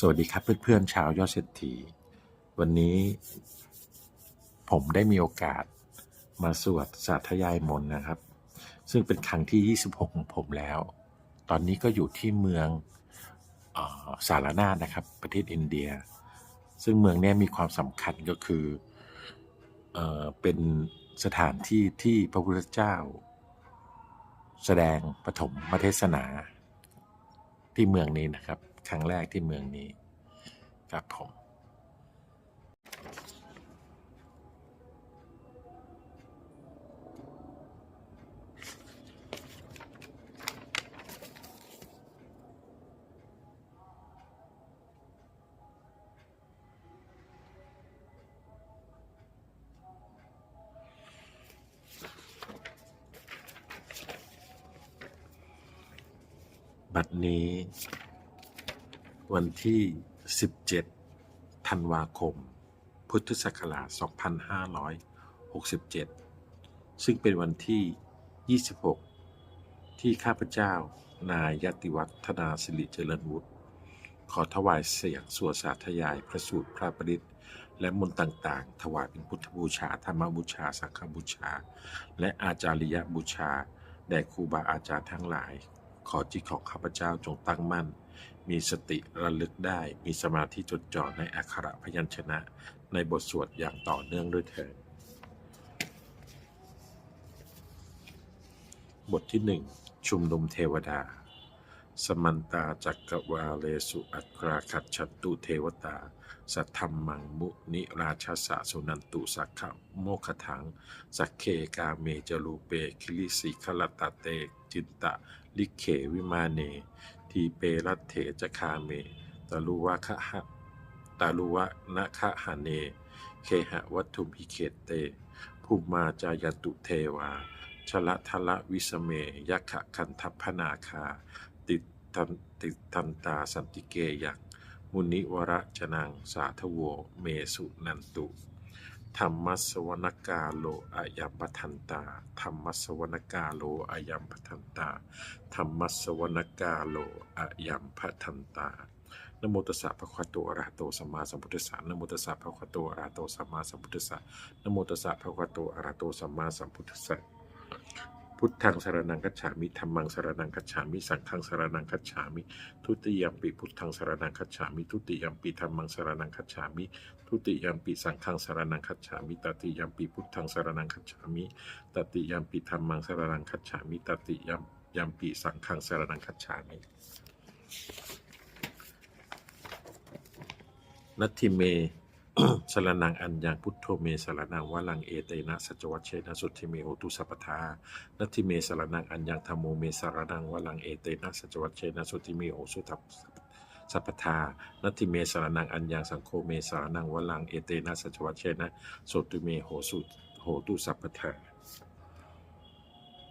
สวัสดีครับเพื่อนๆชาวยอดเศรษฐี วันนี้ผมได้มีโอกาสมาสวดสาธยายมนนะครับ ซึ่งเป็นครั้งที่ 26 ของผมแล้ว ตอนนี้ก็อยู่ที่เมืองออสารนาถนะครับ ประเทศอินเดีย ซึ่งเมืองนี้มีความสำคัญก็คือเออเป็นสถานที่ที่พระพุทธเจ้า แสดงปฐมเทศนาที่เมืองนี้นะครับ ครั้งแรกที่เมืองนี้ ครับผม บัดนี้ วันที่ 17 ธันวาคม พุทธศักราช 2567 ซึ่งเป็นวันที่ 26 ที่ข้าพเจ้านายยติวัฒนาสิริเจริญวุฒิขอถวายเสียงสวดสาธยายพระสูตรพระปริตและมนต์ต่างๆ ถวายเป็นพุทธบูชา ธรรมบูชา สังฆบูชา และอาจาริยบูชา แด่ครูบาอาจารย์ทั้งหลาย ขอจิตของข้าพเจ้าจงตั้งมั่น มีสติระลึกได้ มีสมาธิจดจ่อในอักขระพยัญชนะ ในบทสวดอย่างต่อเนื่องด้วยเถิดบทที่หนึ่งชุมนุมเทวดา สมันตาจักกวาเลสุอัคราคัจฉันตุเทวตา สัทธรรมังมุนิราชสะสุนันตุสักขะโมคถัง สักเคกาเมจรูเปคิลิสิขลตาเตจินตะลิเขวิมาเน ทีเปรัตเถจคาเมตาลุวะคะหะตาลุวะนะคะหะเน เคหะวัตถุพิเขตเตภูมิมาจายตุเทวาชละทละวิสเมยักขะคันทัพนาคา ติตันติตันตาสันติเกยักมุนิวระจนังสาทโวเมสุนันตุ ธรรมสวนกาโลอายัมปทันตา ธรรมสวนกาโลอายัมปทันตา ธรรมสวนกาโลอายัมปทันตานโมตัสสะภะคะวะโตอะระหะโตสัมมาสัมพุทธัสสะนโมตัสสะภะคะวะโตอะระหะโตสัมมาสัมพุทธัสสะนโมตัสสะภะคะวะโตอะระหะโตสัมมาสัมพุทธัสสะ พุทธังสารนังคัจฉามิธรรมังสารนังคัจฉามิสังฆังสารนังคัจฉามิ ทุติยมปิพุทธังสารนังคัจฉามิ ทุติยมปิธรรมังสารนังคัจฉามิ ทุติยมปิสังฆังสารนังคัจฉามิตติยมปิพุทธังสารนังคัจฉามิตติยมปิธรรมังสารนังคัจฉามิตติยมยมปิสังฆังสารนังคัจฉามินัตถิเม สรนังอัญญังพุทโธเมสรนังวะลังเอเตนะสัจวัชเชนะสุทธิเมโหตุสัพพทานัตถิเมสรนังอัญญังธรรมโมเมสรนังวะลังเอเตนะสัจวัชเชนะสุทธิเมโหสุทัพสัพพทานัตถิเมสรนังอัญญังสังโฆเมสรนังวะลังเอเตนะสัจวัชเชนะสุทธิเมโหสุโหตุสัพพทา